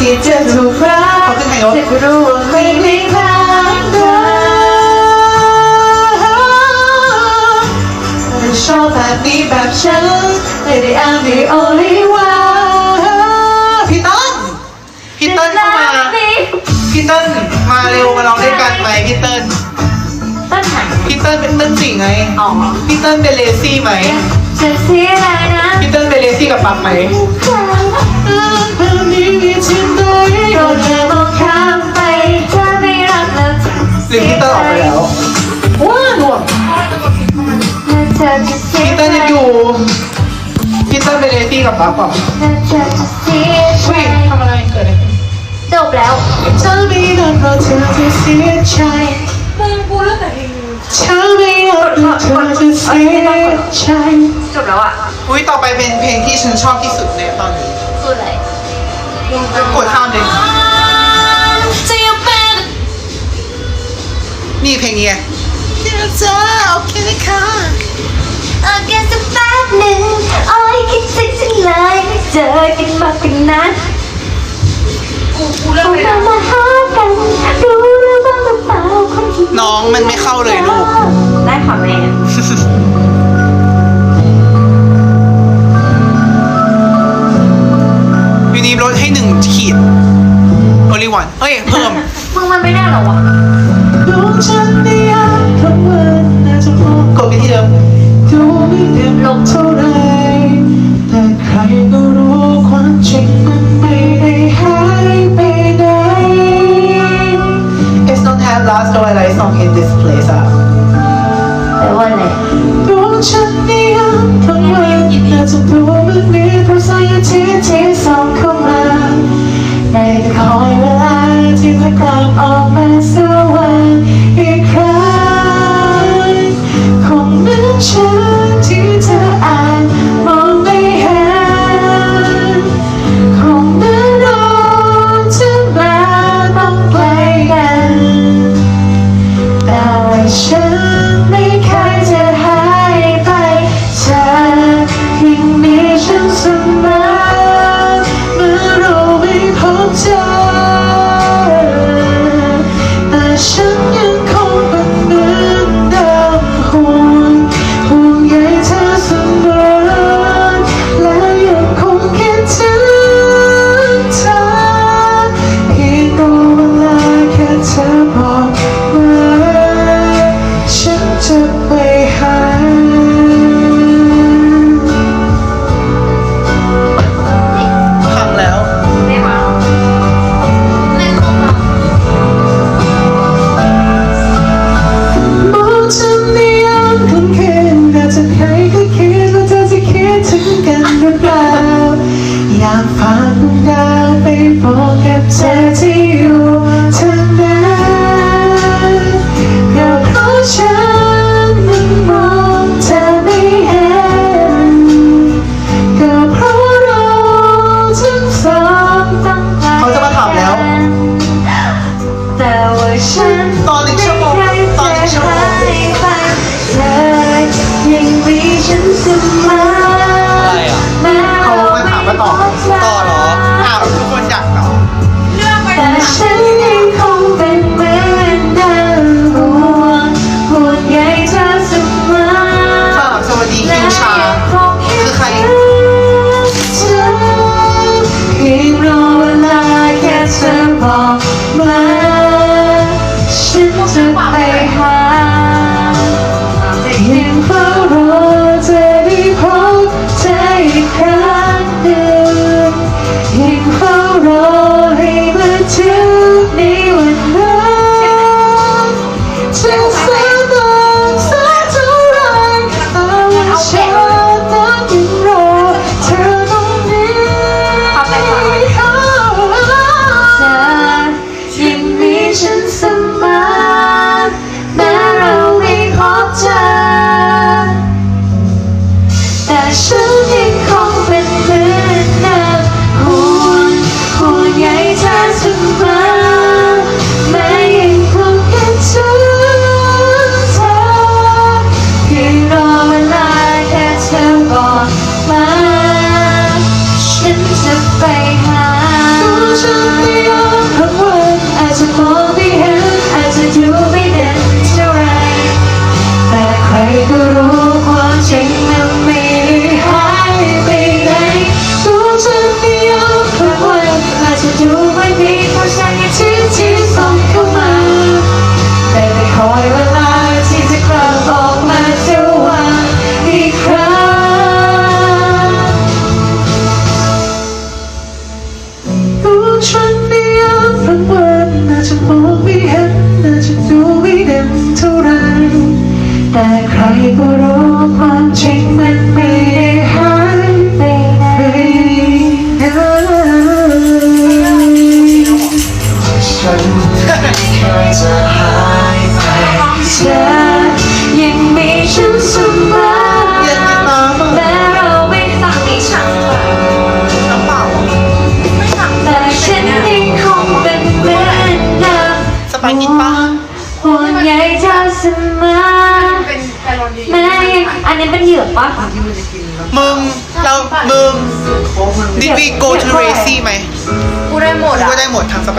ที่จะถูกรักจะรู้ว่าไม่มีทางเดินชอบแบบนี้แบบฉันไม่ได้ I'm the only one พี่ต้นพี่เต้นเข้ามาพี่เติ้ลมาเร็วมาร้องด้วยกันไหมพี่เติ้ลต้นไหนพี่เติ้ลเป็นเติ้ลจริงไงอ๋อพี่เติ้ลเป็นเลซี่ไหมจะเสียอะไรนะพี่เติ้ลเป็นเลซี่กับปั๊บไหม กับปั๊บเปล่าแล้วเธอจะเสียใจอุ้ยทำอะไรเกิดอะไรขึ้นจบแล้วเธอไม่รักเราเธอจะเสียใจมึงกูเลือกแต่เพลงเธอไม่รักเราเธอจะเสียใจจบแล้วอะอุ้ยต่อไปเป็นเพลงที่ฉันชอบที่สุดในตอนนี้คืออะไรกดข้ามเลยจะยังเป็นนี่เพลงนี้ไงเธอโอเคค่ะเอาแค่สักแป๊บหนึ่ง เลยไม่เจอกันมากกว่านั้นกูกูเลือกไปแล้วมาหากันรู้หรือบ้างหรือเปล่าคนที่น้องมันไม่เข้าเลยลูก ได้ค่ะแม่วินี้ลดให้หนึ่งขีด only one เอ้ย เพิ่ม มึงมันไม่ได้หรอวะดวงจันทร์ในยามกลางวันน่าจะมองกดไปที่เดิมดูไม่เต็มลงเท่าไร not have last twilight song in this place อะแต่ว่าอะไรดวงจันทร์ในยามกลางวันน่าจะดูมันมีเพราะแสงอาทิตย์ที่ส่องเข้ามาได้แต่คอยเวลาที่จะกลับออกมาส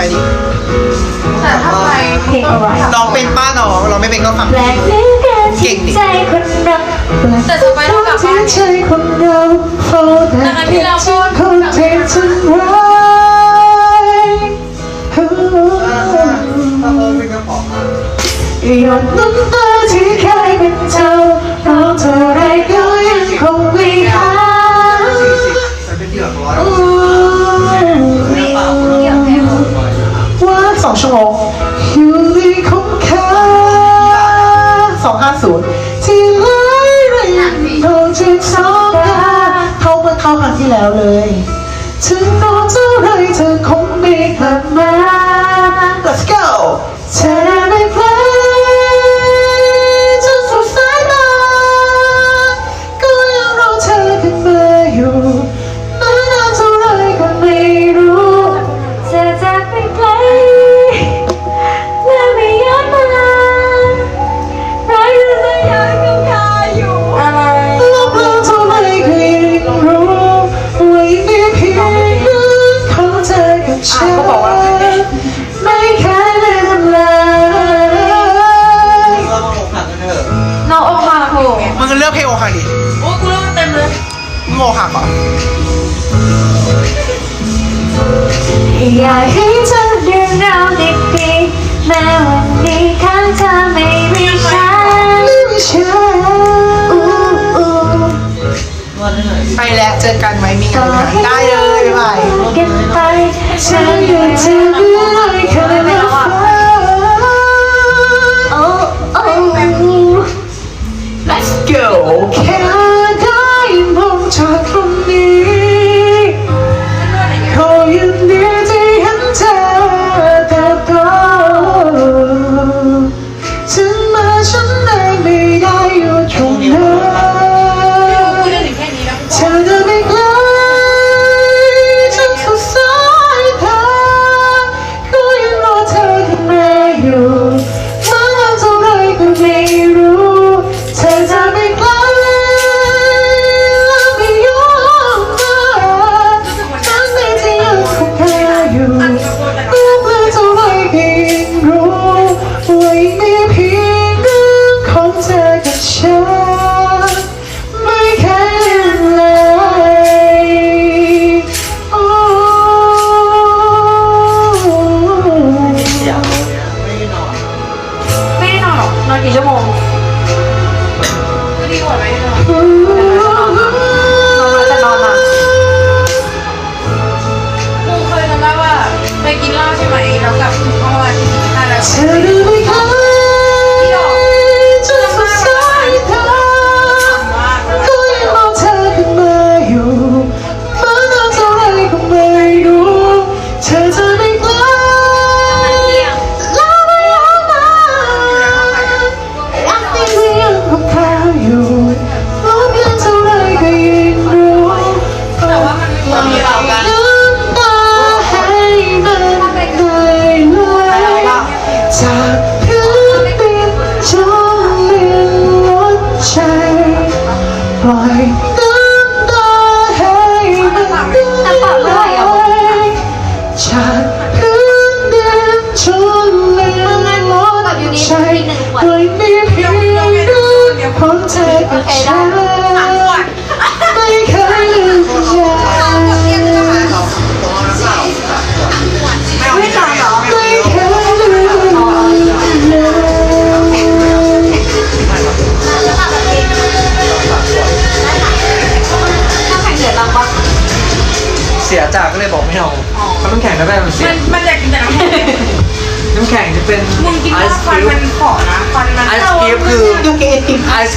ไปแต่ถ้าไปลอน้องเป็นป้าน้องเราไม่เป็นก็ฟังเก่งจคแต่จะไปเท่ากับว่าใจคนเราโฟแต่ที่เราพูดคงเทฉันไว้หยดน้ำตาที่เคยเป็นเจ้าเพราะเธอ ชั่วโมงฮิวลี่คุ้มค่าสองห้าศูนย์ที่ไหลไหลเธอจะสองตาเท่าเมื่อเท่าครั้งที่แล้วเลย ถึงนอนเท่าไรเธอคงไม่กลับมา กันไปฉันอยู่ที่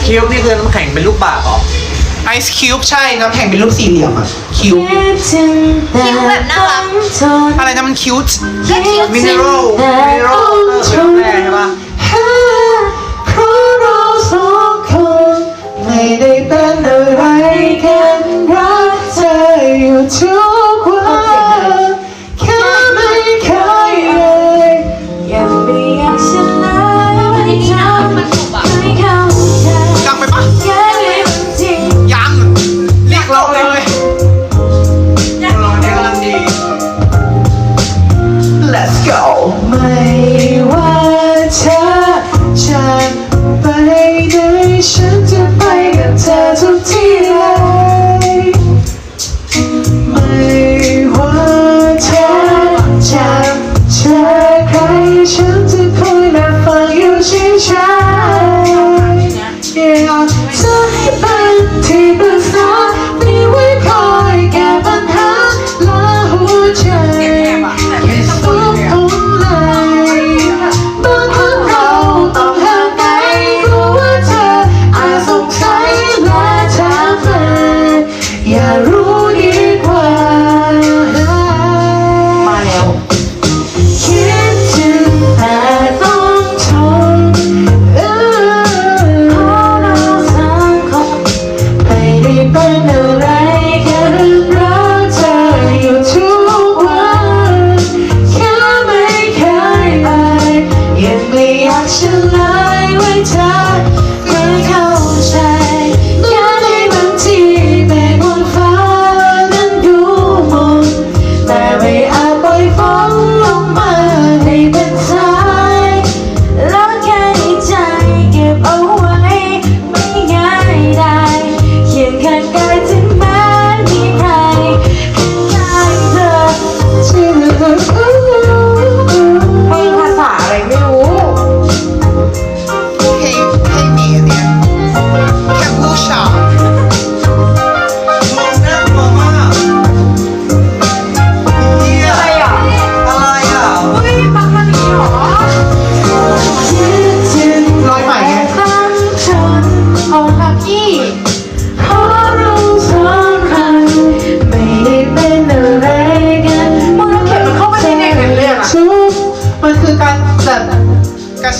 คิวบ์นี่คือน้ำแข็งเป็นรูปบาศหรอไอซ์คิวบ์ใช่น้ำแข็งเป็นรูปสี่เหลี่ยมอะคิวบ์คิ้วแบบน่ารักอะไรนะมันคิวก็คิ้วมินเนอรัลมินเนอรัลเออเป็แร่ใช่ปะไม่ได้เป็นอะไรกันรักเธออยู่ทุก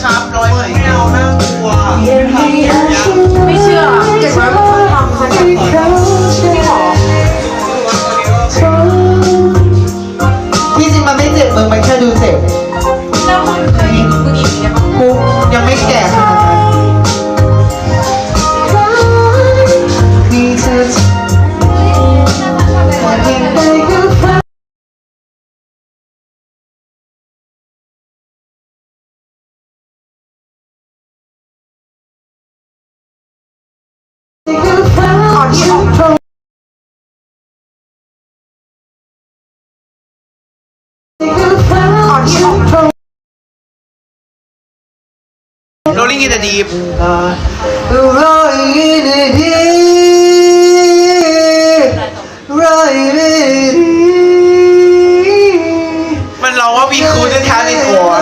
ครับร้อยไม่เอาน่ากลัวไม่เชื่อเจ็บไว้ Rolling in the deep. Rolling in the deep. Rolling in the deep. มันร้องว่า we couldn't have it all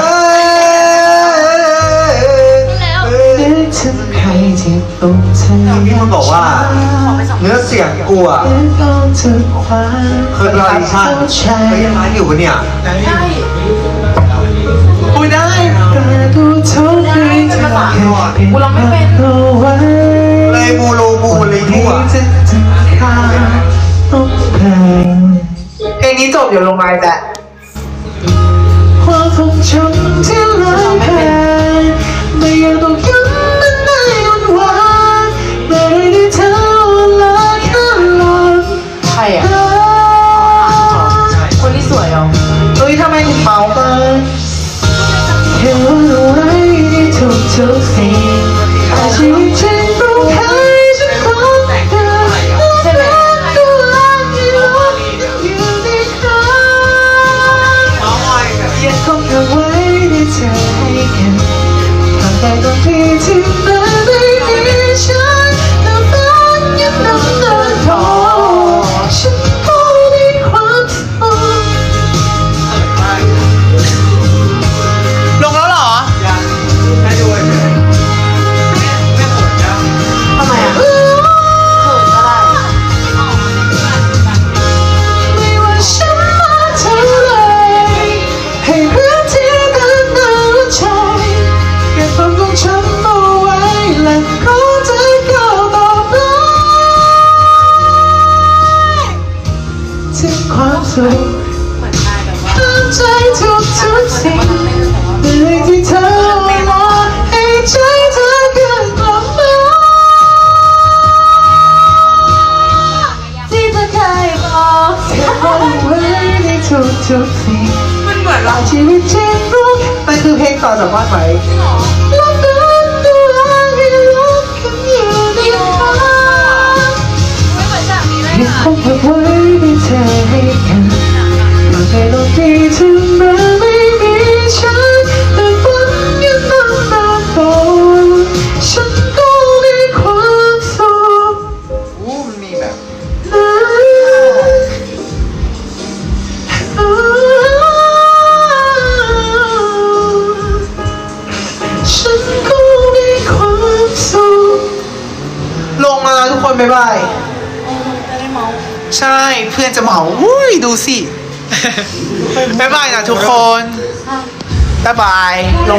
พี่มันบอกว่า เนื้อเสียงกูอะคือเราอีกชั้นไม่ได้อยู่ปะเนี่ย ได้ กูได้ ดูท้องให้เธอเป็นเอาไว้เลยบูโลบูเลยทั่วต้องเพลงเนี้จบอยู่ลงไมแหลความของฉันที่ลอยแพ้ไม่ยอม ทุกสิงมันเหมือนเราชีวิตจริงรู้มันคือเพลงต่อจากบ้านไหมรักนั้นดูรักกันอดีค่ะไม่เขอนจาณที่เก็บไว้ในใจให้กันเาใจลงที่เธอ สิบ๊